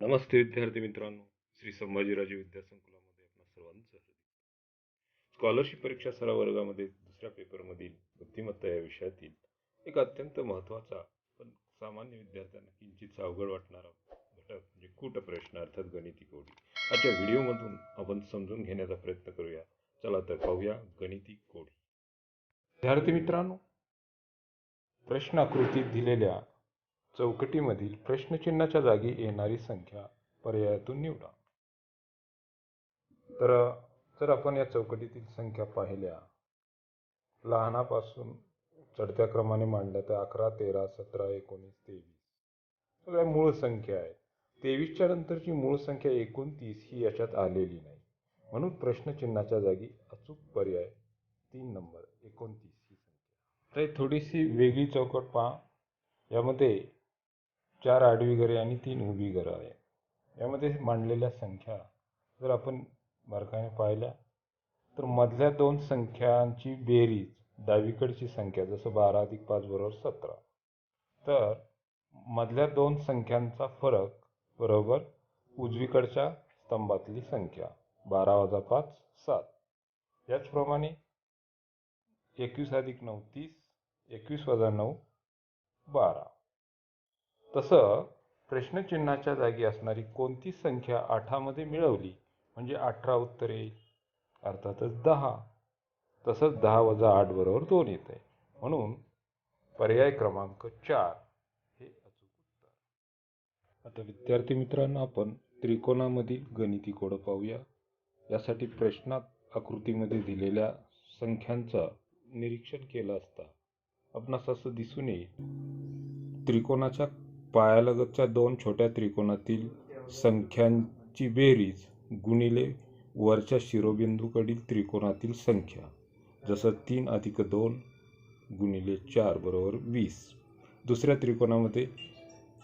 नमस्ते विद्यार्थी मित्रांनो. श्री संभाजीराजे विद्यासंकुलामध्ये आपल्या सर्वांचं स्कॉलरशिप परीक्षा सराव वर्गामध्ये दुसऱ्या पेपरमधील बुद्धिमत्ता या विषयातील एक अत्यंत महत्त्वाचा पण सामान्य विद्यार्थ्यांना किंचित अवघड वाटणारा घटक म्हणजे कूट प्रश्न अर्थात गणिती कोडी आजच्या व्हिडिओमधून आपण समजून घेण्याचा प्रयत्न करूया. चला तर पाहूया गणिती कोडी विद्यार्थी मित्रांनो प्रश्न आकृतीत दिलेल्या चौकटीमधील प्रश्नचिन्हाच्या जागी येणारी संख्या पर्यायातून निवडा. तर जर आपण या चौकटीतील संख्या पाहिल्या लहानापासून चढत्या क्रमाने मांडल्या तर अकरा तेरा सतरा एकोणीस तेवीस. सगळ्या मूळ संख्या आहेत. तेवीसच्या नंतरची मूळ संख्या एकोणतीस ही याच्यात आलेली नाही. म्हणून प्रश्नचिन्हाच्या जागी अचूक पर्याय तीन नंबर एकोणतीस ही संख्या. तर ही थोडीशी वेगळी चौकट पहा. यामध्ये चार आडवी घरे आणि तीन उभी घरं आहे. यामध्ये मांडलेल्या संख्या जर आपण बारकाईने पाहिल्या तर मधल्या दोन संख्यांची बेरीज डावीकडची संख्या जसं बारा अधिक पाच बरोबर सतरा. तर मधल्या दोन संख्यांचा फरक बरोबर उजवीकडच्या स्तंभातली संख्या बारा वजा पाच सात. याचप्रमाणे एकवीस अधिक नऊ तीस. एकवीस वजा नऊ बारा. तसं प्रश्नचिन्हाच्या जागी असणारी कोणती संख्या आठामध्ये मिळवली? म्हणजे अठरा उत्तर येईल अर्थातच दहा. तसंच दहा वजा आठ बरोबर दोन येत आहे म्हणून पर्याय क्रमांक चार हे अचूक उत्तर. आता विद्यार्थी मित्रांनो आपण त्रिकोणामधील गणिती कोड पाहूया. यासाठी प्रश्नात आकृतीमध्ये दिलेल्या संख्यांचं निरीक्षण केलं असता आपणास असं दिसून येईल. त्रिकोणाच्या पायालगतच्या दोन छोट्या त्रिकोणातील संख्यांची बेरीज गुणिले वरच्या शिरोबिंदूकडील त्रिकोणातील संख्या जसं तीन अधिक दोन गुणिले चार बरोबर वीस. दुसऱ्या त्रिकोणामध्ये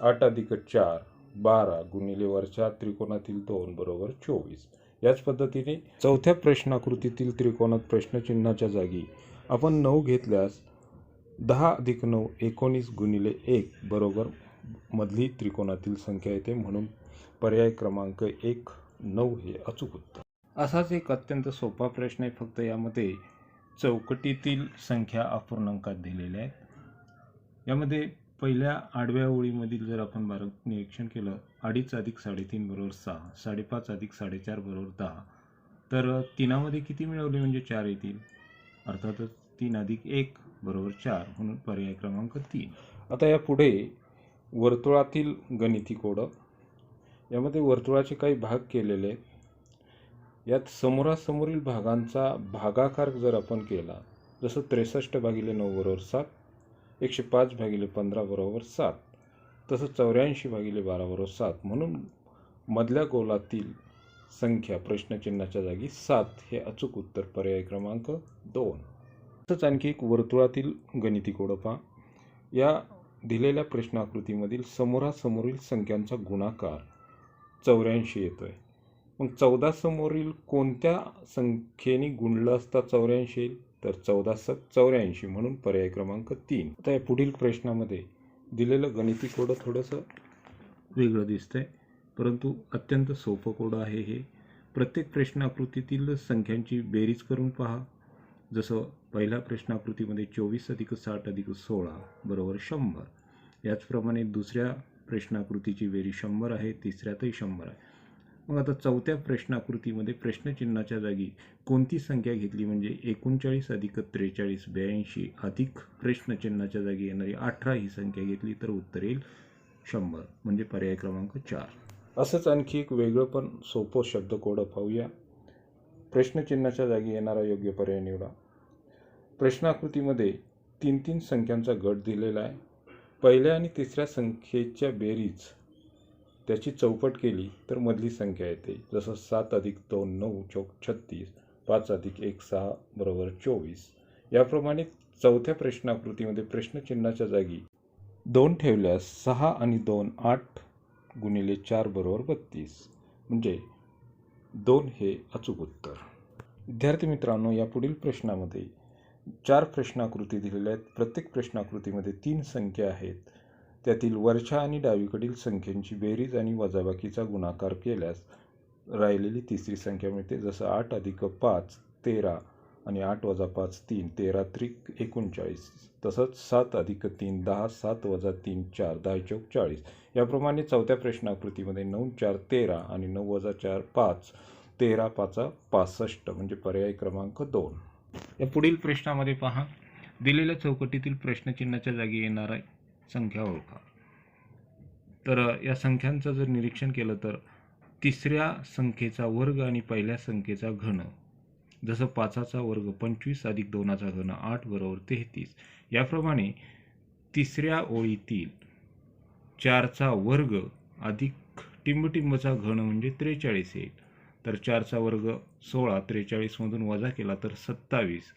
आठ अधिक चार बारा गुणिले वरच्या त्रिकोणातील दोन बरोबर चोवीस. याच पद्धतीने चौथ्या प्रश्नाकृतीतील त्रिकोणात प्रश्नचिन्हाच्या जागी आपण नऊ घेतल्यास दहा अधिक नऊ एकोणीस गुणिले एक बरोबर मधली त्रिकोणातील संख्या येते म्हणून पर्याय क्रमांक एक नऊ हे अचूक उत्तर. असाच एक अत्यंत सोपा प्रश्न आहे फक्त यामध्ये चौकटीतील संख्या अपूर्णांकात दिलेल्या आहेत. यामध्ये पहिल्या आडव्या ओळीमधील जर आपण बारक निरीक्षण केलं अडीच अधिक साडेतीन बरोबर सहा साडेपाच अधिक साडेचार बरोबर दहा तर तिनामध्ये किती मिळवले म्हणजे चार येतील? अर्थातच तीन अधिक एक बरोबर चार म्हणून पर्याय क्रमांक तीन. आता या पुढे वर्तुळातील गणिती कोडं. यामध्ये वर्तुळाचे काही भाग केलेले आहेत. यात समोरासमोरील भागांचा भागाकार जर आपण केला जसं त्रेसष्ट भागिले नऊ बरोबर सात एकशे पाच भागिले पंधरा बरोबर सात तसं चौऱ्याऐंशी भागिले बारा बरोबर सात. म्हणून मधल्या गोलातील संख्या प्रश्नचिन्हाच्या जागी सात हे अचूक उत्तर पर्याय क्रमांक दोन. तसंच आणखी एक वर्तुळातील गणिती कोडं पहा. या दिलेल्या प्रश्नाकृतीमधील समोरासमोरील संख्यांचा गुणाकार चौऱ्याऐंशी येतो आहे मग चौदा समोरील कोणत्या संख्येने गुणलं असता चौऱ्याऐंशी येईल? तर चौदा सत चौऱ्याऐंशी म्हणून पर्याय क्रमांक तीन. आता या पुढील प्रश्नामध्ये दिलेलं गणिती कोडं थोडंसं वेगळं दिसतंय. परंतु अत्यंत सोपं कोडं आहे हे. प्रत्येक प्रश्नाकृतीतील संख्यांची बेरीज करून पहा. जसं पहिल्या प्रश्नाकृतीमध्ये चोवीस अधिक साठ अधिक सोळा बरोबर शंभर. याचप्रमाणे दुसऱ्या प्रश्नाकृतीची वेरी शंभर आहे तिसऱ्यातही शंभर आहे. मग आता चौथ्या प्रश्नाकृतीमध्ये प्रश्नचिन्हाच्या जागी कोणती संख्या घेतली? म्हणजे एकोणचाळीस अधिक त्रेचाळीस ब्याऐंशी अधिक प्रश्नचिन्हाच्या जागी येणारी अठरा ही संख्या घेतली तर उत्तर येईल शंभर म्हणजे पर्याय क्रमांक चार. असंच आणखी एक वेगळं पण सोपं शब्दकोडं पाहूया. प्रश्नचिन्हाच्या जागी येणारा योग्य पर्याय निवडा. प्रश्नाकृतीमध्ये तीन तीन संख्यांचा गट दिलेला आहे. पहिल्या आणि तिसऱ्या संख्येच्या बेरीज त्याची चौपट केली तर मधली संख्या येते. जसं सात अधिक दोन नऊ चौक छत्तीस पाच अधिक एक सहा बरोबर चोवीस. याप्रमाणे चौथ्या प्रश्नाकृतीमध्ये प्रश्नचिन्हाच्या जागी दोन ठेवल्यास सहा आणि दोन आठ गुणिले चार बरोबर बत्तीस. म्हणजे दोन हे अचूक उत्तर. विद्यार्थी मित्रांनो या पुढील प्रश्नामध्ये चार प्रश्नाकृती दिलेल्या आहेत. प्रत्येक प्रश्नाकृतीमध्ये तीन संख्या आहेत. त्यातील वरच्या आणि डावीकडील संख्यांची बेरीज आणि वजाबाकीचा गुणाकार केल्यास राहिलेली तिसरी संख्या मिळते. जसं आठ अधिक पाच तेरा. आणि आठ वजा पाच तीन तेरा त्रिक एकोणचाळीस. तसंच सात अधिक तीन दहा सात वजा तीन चार दहा चौक चाळीस. याप्रमाणे चौथ्या प्रश्नाकृतीमध्ये नऊ चार तेरा आणि नऊ वजा चार पाच. तेरा पाचा पासष्ट. म्हणजे पर्याय क्रमांक दोन. या पुढील प्रश्नामध्ये पहा. दिलेल्या चौकटीतील प्रश्नचिन्हाच्या जागी येणारा संख्या ओळखा. तर या संख्यांचं जर निरीक्षण केलं तर तिसऱ्या संख्येचा वर्ग आणि पहिल्या संख्येचा घन. जसं पाचाचा वर्ग पंचवीस अधिक दोनाचा घन आठ बरोबर तेहतीस. याप्रमाणे तिसऱ्या ओळीतील चारचा वर्ग अधिक टिंबटिंबचा घन म्हणजे त्रेचाळीस येईल तर चारचा वर्ग सोळा त्रेचाळीसमधून वजा केला तर सत्तावीस.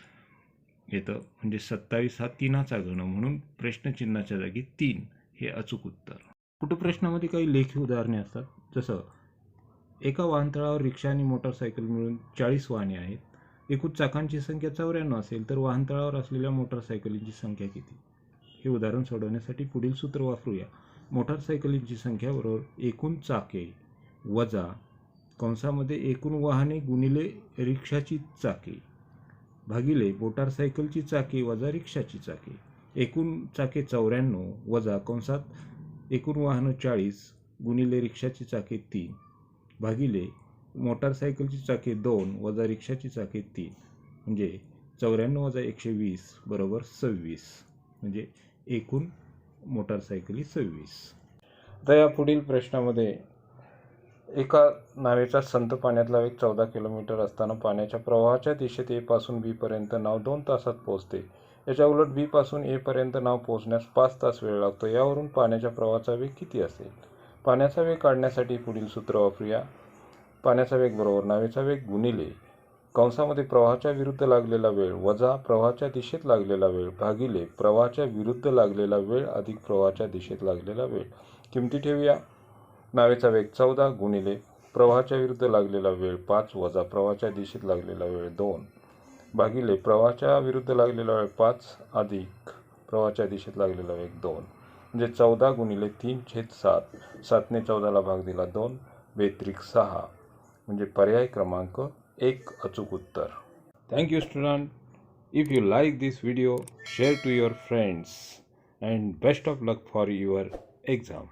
येतं म्हणजे सत्तावीस हा तीनाचा घन म्हणून प्रश्नचिन्हाच्या जागी तीन हे अचूक उत्तर. कुठं प्रश्नामध्ये काही लेखी उदाहरणे असतात? जसं एका वाहनतळावर रिक्षा आणि मोटरसायकल मिळून चाळीस वाहने आहेत. एकूण चाकांची संख्या चौऱ्याण्णव असेल तर वाहनतळावर असलेल्या मोटरसायकलींची संख्या किती? हे उदाहरण सोडवण्यासाठी पुढील सूत्र वापरूया. मोटरसायकलींची संख्या बरोबर एकूण चाके वजा कंसामध्ये एकूण वाहने गुणिले रिक्षाची चाके भागिले मोटारसायकलची चाके वजा रिक्षाची चाके एकूण चाके चौऱ्याण्णव वजा कंसात एकूण वाहनं चाळीस गुणिले रिक्षाची चाके तीन. भागिले मोटारसायकलची चाके दोन वजा रिक्षाची चाके तीन. म्हणजे चौऱ्याण्णव वजा एकशे वीस बरोबर सव्वीस. म्हणजे एकूण मोटारसायकली सव्वीस. आता या पुढील प्रश्नामध्ये एका नावेचा संत पाण्यातला वेग चौदा किलोमीटर असताना पाण्याच्या प्रवाहाच्या दिशेत एपासून बीपर्यंत नाव दोन तासात पोहोचते. याच्या उलट बीपासून एपर्यंत नाव पोहोचण्यास पाच तास वेळ लागतो. यावरून पाण्याच्या प्रवाहाचा वेग किती असेल? पाण्याचा वेग काढण्यासाठी पुढील सूत्र वापरूया. पाण्याचा वेग बरोबर नावेचा वेग गुणिले कंसामध्ये प्रवाहाच्या विरुद्ध लागलेला वेळ वजा प्रवाहाच्या दिशेत लागलेला वेळ भागिले प्रवाहाच्या विरुद्ध लागलेला वेळ अधिक प्रवाहाच्या दिशेत लागलेला वेळ. किमती ठेवूया? नावेचा वेग चौदा गुणिले प्रवाहाच्या विरुद्ध लागलेला वेळ पाच वजा प्रवाहाच्या दिशेत लागलेला वेळ दोन. भागिले प्रवाहाच्या विरुद्ध लागलेला वेळ पाच अधिक प्रवाहाच्या दिशेत लागलेला वेग दोन. म्हणजे चौदा गुणिले तीन छेद सात. सातने चौदाला भाग दिला दोन. बेत्रिक सहा. म्हणजे पर्याय क्रमांक एक अचूक उत्तर. Thank you student if you like this video share to your friends and best of luck for your exam